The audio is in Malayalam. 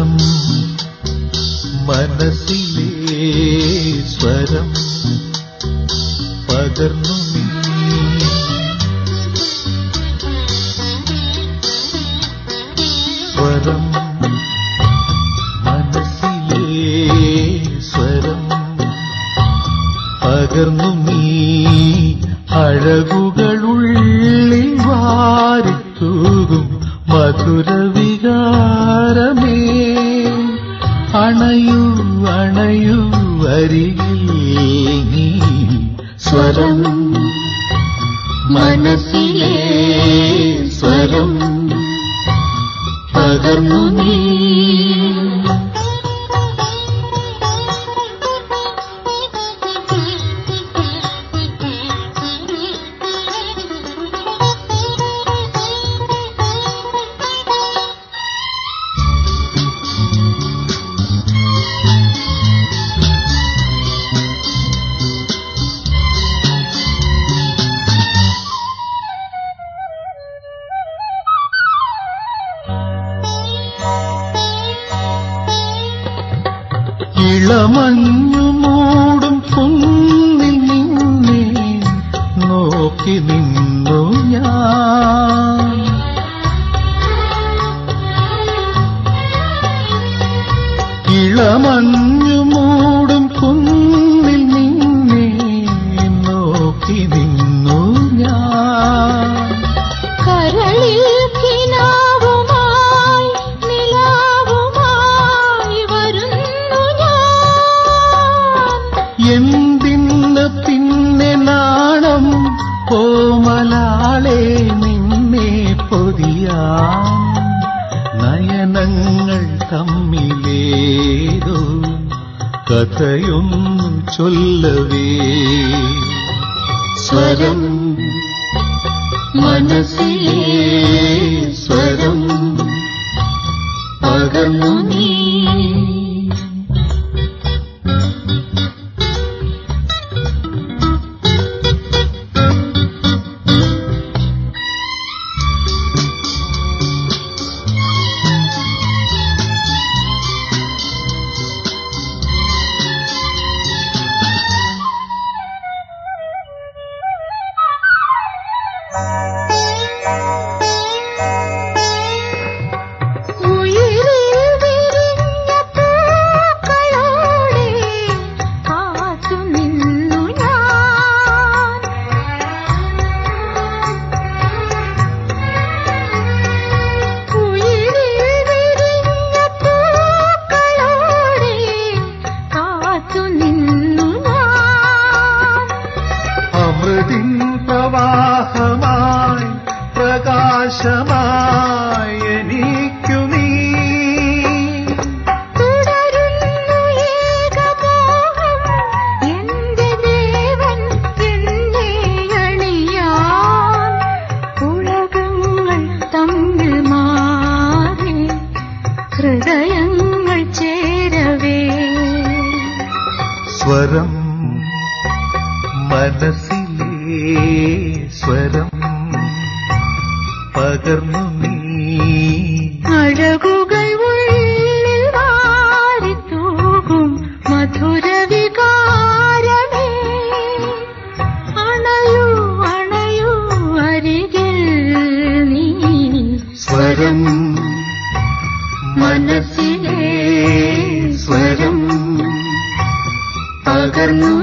സ്വരം മനസ്സിലെ സ്വരം പകർന്നു സ്വരം മനസ്സിലെ പകർന്നു നീ. അഴകുകളുള്ളിൽ വാരിത്തൂകും മധുരവികാരമേ. അണയൂ അണയൂ അരികിൽ സ്വരം. മനസ്സിലെ സ്വരം പകർന്നു നീ ഇളമഞ്ഞു മൂടും കുന്നിൽ നിന്നെ നോക്കി നിന്നു ഞാൻ ഇളമഞ്ഞു എന്തിന്ന് പിന്നെ നാണം കോമലാളെ നിന്നെ പൊതിയാം. നയനങ്ങൾ തമ്മിലേതോ കഥയും ചൊല്ലവേ. സ്വരം മനസ്സിലേ സ്വരം പകർന്നു നീ. പ്രവാഹമായി പ്രകാശമായി എനിക്കു നീ. ഹൃദയങ്ങൾ ചേരവേ. സ്വരം മനസ്സിലെ സ്വരം പകർന്നു നീ. അഴകുകൾ ഉള്ളിൽ മധുര അണയൂ അണയൂ അരികിൽ നീ സ്വരം മനസ്സിലെ സ്വരം പകർന്നു